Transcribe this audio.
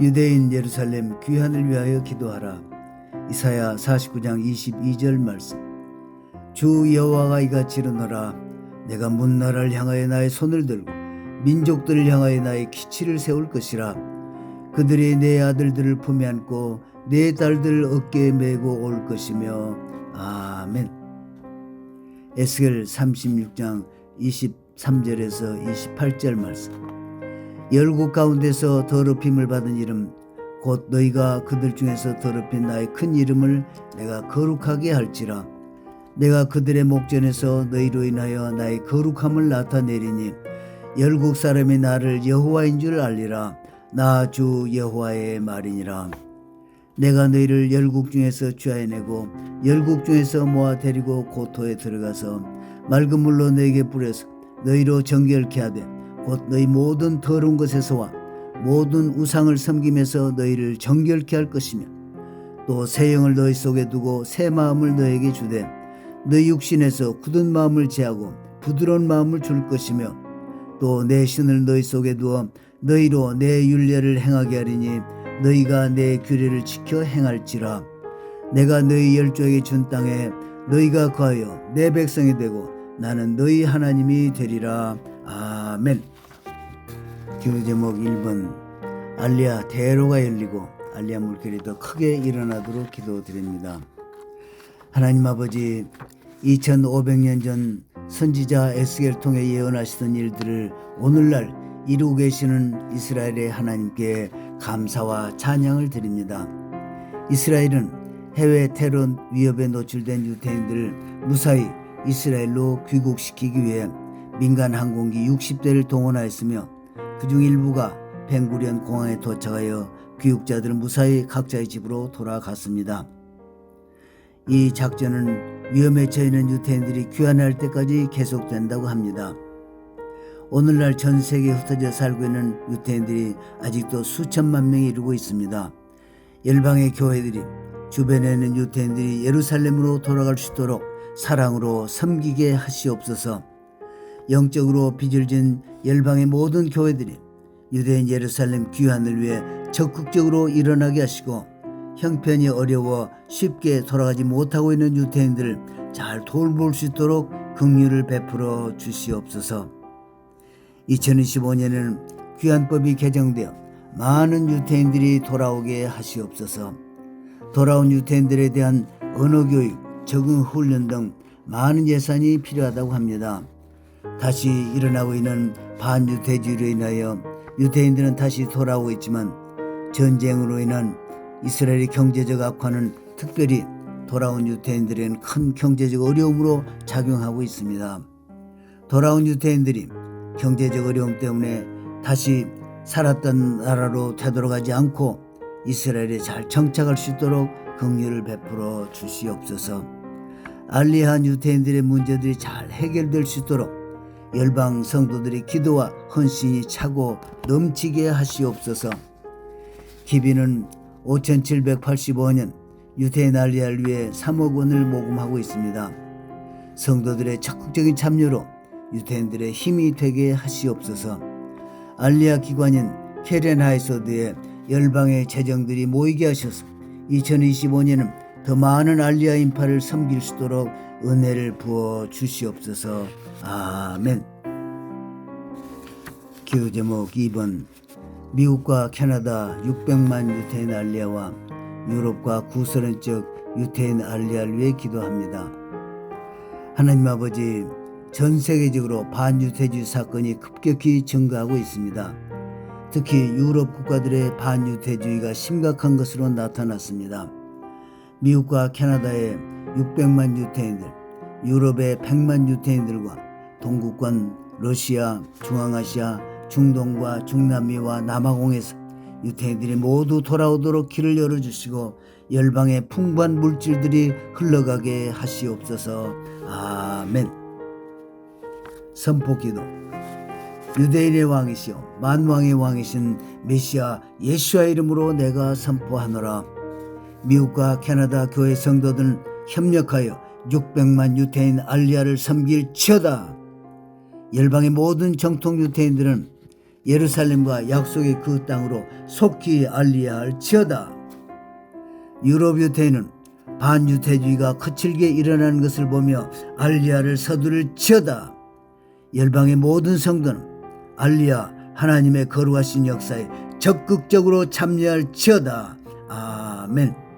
유대인 예루살렘 귀환을 위하여 기도하라. 이사야 49장 22절 말씀. 주 여호와가 이같이 이르노라. 내가 문나라를 향하여 나의 손을 들고 민족들을 향하여 나의 기치를 세울 것이라. 그들이 내 아들들을 품에 안고 내 딸들을 어깨에 메고 올 것이며 아멘. 에스겔 36장 23절에서 28절 말씀. 열국 가운데서 더럽힘을 받은 이름 곧 너희가 그들 중에서 더럽힌 나의 큰 이름을 내가 거룩하게 할지라. 내가 그들의 목전에서 너희로 인하여 나의 거룩함을 나타내리니 열국 사람이 나를 여호와인 줄 알리라. 나 주 여호와의 말이니라. 내가 너희를 열국 중에서 취하여내고 열국 중에서 모아 데리고 고토에 들어가서 맑은 물로 너에게 뿌려서 너희로 정결케 하되 곧 너희 모든 더러운 것에서와 모든 우상을 섬김에서 너희를 정결케 할 것이며 또 새 영을 너희 속에 두고 새 마음을 너에게 주되 너희 육신에서 굳은 마음을 제하고 부드러운 마음을 줄 것이며 또 내 신을 너희 속에 두어 너희로 내 윤례를 행하게 하리니 너희가 내 규례를 지켜 행할지라. 내가 너희 열조에게 준 땅에 너희가 거하여 내 백성이 되고 나는 너희 하나님이 되리라 아멘 기도 제목 1번 알리아 대로가 열리고 알리아 물결이 더 크게 일어나도록 기도드립니다. 하나님 아버지 2500년 전 선지자 에스겔 통해 예언하시던 일들을 오늘날 이루고 계시는 이스라엘의 하나님께 감사와 찬양을 드립니다. 이스라엘은 해외 테러 위협에 노출된 유태인들을 무사히 이스라엘로 귀국시키기 위해 민간 항공기 60대를 동원하였으며 그중 일부가 벵구리온 공항에 도착하여 귀국자들은 무사히 각자의 집으로 돌아갔습니다. 이 작전은 위험에 처해있는 유태인들이 귀환할 때까지 계속된다고 합니다. 오늘날 전 세계에 흩어져 살고 있는 유태인들이 아직도 수천만 명이 이루고 있습니다. 열방의 교회들이 주변에 있는 유태인들이 예루살렘으로 돌아갈 수 있도록 사랑으로 섬기게 하시옵소서. 영적으로 빚을 진 열방의 모든 교회들이 유대인 예루살렘 귀환을 위해 적극적으로 일어나게 하시고 형편이 어려워 쉽게 돌아가지 못하고 있는 유태인들을 잘 돌볼 수 있도록 긍휼을 베풀어 주시옵소서. 2025년에는 귀환법이 개정되어 많은 유태인들이 돌아오게 하시옵소서. 돌아온 유태인들에 대한 언어 교육, 적응 훈련 등 많은 예산이 필요하다고 합니다. 다시 일어나고 있는 반유태주의로 인하여 유태인들은 다시 돌아오고 있지만 전쟁으로 인한 이스라엘의 경제적 악화는 특별히 돌아온 유태인들에겐 큰 경제적 어려움으로 작용하고 있습니다. 돌아온 유태인들이 경제적 어려움 때문에 다시 살았던 나라로 되돌아가지 않고 이스라엘에 잘 정착할 수 있도록 긍휼을 베풀어 주시옵소서. 알리한 유태인들의 문제들이 잘 해결될 수 있도록 열방 성도들의 기도와 헌신이 차고 넘치게 하시옵소서. 기비는 5785년 유태인 알리아를 위해 3억 원을 모금하고 있습니다. 성도들의 적극적인 참여로 유태인들의 힘이 되게 하시옵소서. 알리아 기관인 케렌하이소드에 열방의 재정들이 모이게 하셔서 2025년은 더 많은 알리아 인파를 섬길 수 있도록 은혜를 부어 주시옵소서. 아멘. 기도 제목 2번 미국과 캐나다 600만 유태인 알리아와 유럽과 구소련적 유태인 알리아를 위해 기도합니다. 하나님 아버지 전 세계적으로 반유태주의 사건이 급격히 증가하고 있습니다. 특히 유럽 국가들의 반유태주의가 심각한 것으로 나타났습니다. 미국과 캐나다의 600만 유태인들, 유럽의 100만 유태인들과 동국권 러시아, 중앙아시아, 중동과 중남미와 남아공에서 유태인들이 모두 돌아오도록 길을 열어주시고 열방의 풍부한 물질들이 흘러가게 하시옵소서. 아멘. 선포기도 유대인의 왕이시오 만왕의 왕이신 메시아 예수와 이름으로 내가 선포하노라 미국과 캐나다 교회 성도들은 협력하여 600만 유태인 알리아를 섬길 치어다 열방의 모든 정통 유태인들은 예루살렘과 약속의 그 땅으로 속히 알리야 할지어다. 유럽 유태인은 반유태주의가 거칠게 일어나는 것을 보며 알리야를 서두를지어다. 열방의 모든 성도는 알리야 하나님의 거룩하신 역사에 적극적으로 참여할지어다. 아멘.